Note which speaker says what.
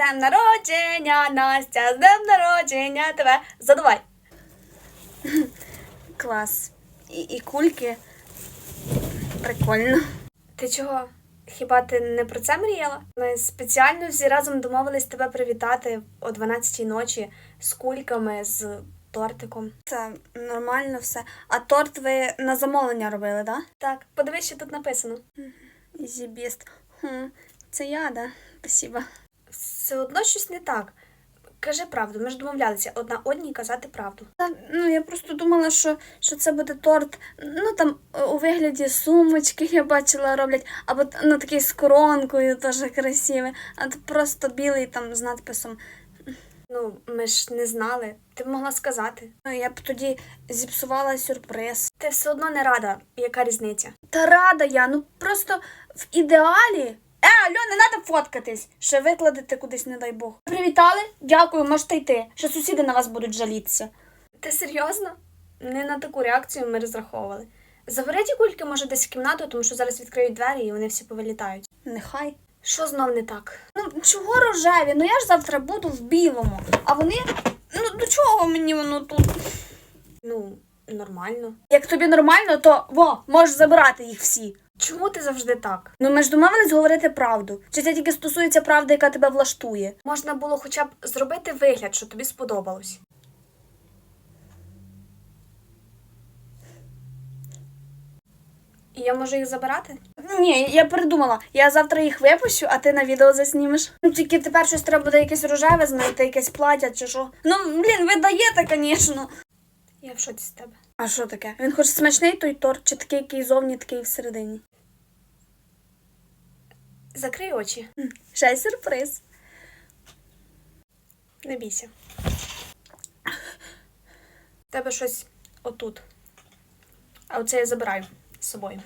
Speaker 1: днем народження, Настя, з днем народження тебе. Задувай. Клас. І, і кульки. Прикольно. Ти чого? Хіба ти не про це мріяла? Ми спеціально всі разом домовились тебе привітати о 12-й ночі з кульками, з тортиком. Це нормально все. А торт ви на замовлення робили, так? Так, подивись, що тут написано. Зібіст. Хм, це я, да? Спасибо. Все одно щось не так. Кажи правду, ми ж домовлялися одна одній казати правду. Та, ну я просто думала, що, що це буде торт. Ну там е, у вигляді сумочки я бачила роблять, або ну такий з коронкою теж красивий, а то просто білий там з надписом. Ну, ми ж не знали. Ти б могла сказати. Ну, я б тоді зіпсувала сюрприз. Ти все одно не рада, яка різниця? Та рада я, ну просто в ідеалі. Е, алло, не треба фоткатись. Ще викладете кудись, не дай Бог. Привітали? Дякую, можете йти. Ще сусіди на вас будуть жалітися. Ти серйозно? Не на таку реакцію ми розраховували. Забери ті кульки, може, десь в кімнату, тому що зараз відкриють двері і вони всі повилітають. Нехай. Що знов не так? Ну, чого рожеві? Ну я ж завтра буду в білому. А вони. Ну, до чого мені воно тут? Ну, нормально. Як тобі нормально, то во, можеш забирати їх всі. Чому ти завжди так? Ну ми ж домовились говорити правду. Чи це тільки стосується правди, яка тебе влаштує? Можна було хоча б зробити вигляд, що тобі сподобалось. І я можу їх забирати? Ні, я придумала. Я завтра їх випущу, а ти на відео заснімеш. Ну тільки тепер щось треба буде якесь рожеве знайти, якесь плаття чи що. Ну, блін, ви даєте, звісно. Я в шоці з тебе. А що таке? Він хоч смачний той торт, чи такий, який зовні, такий всередині. Закрий очі. Ще сюрприз. Не бійся. Тебе щось отут. А оце я забираю з собою.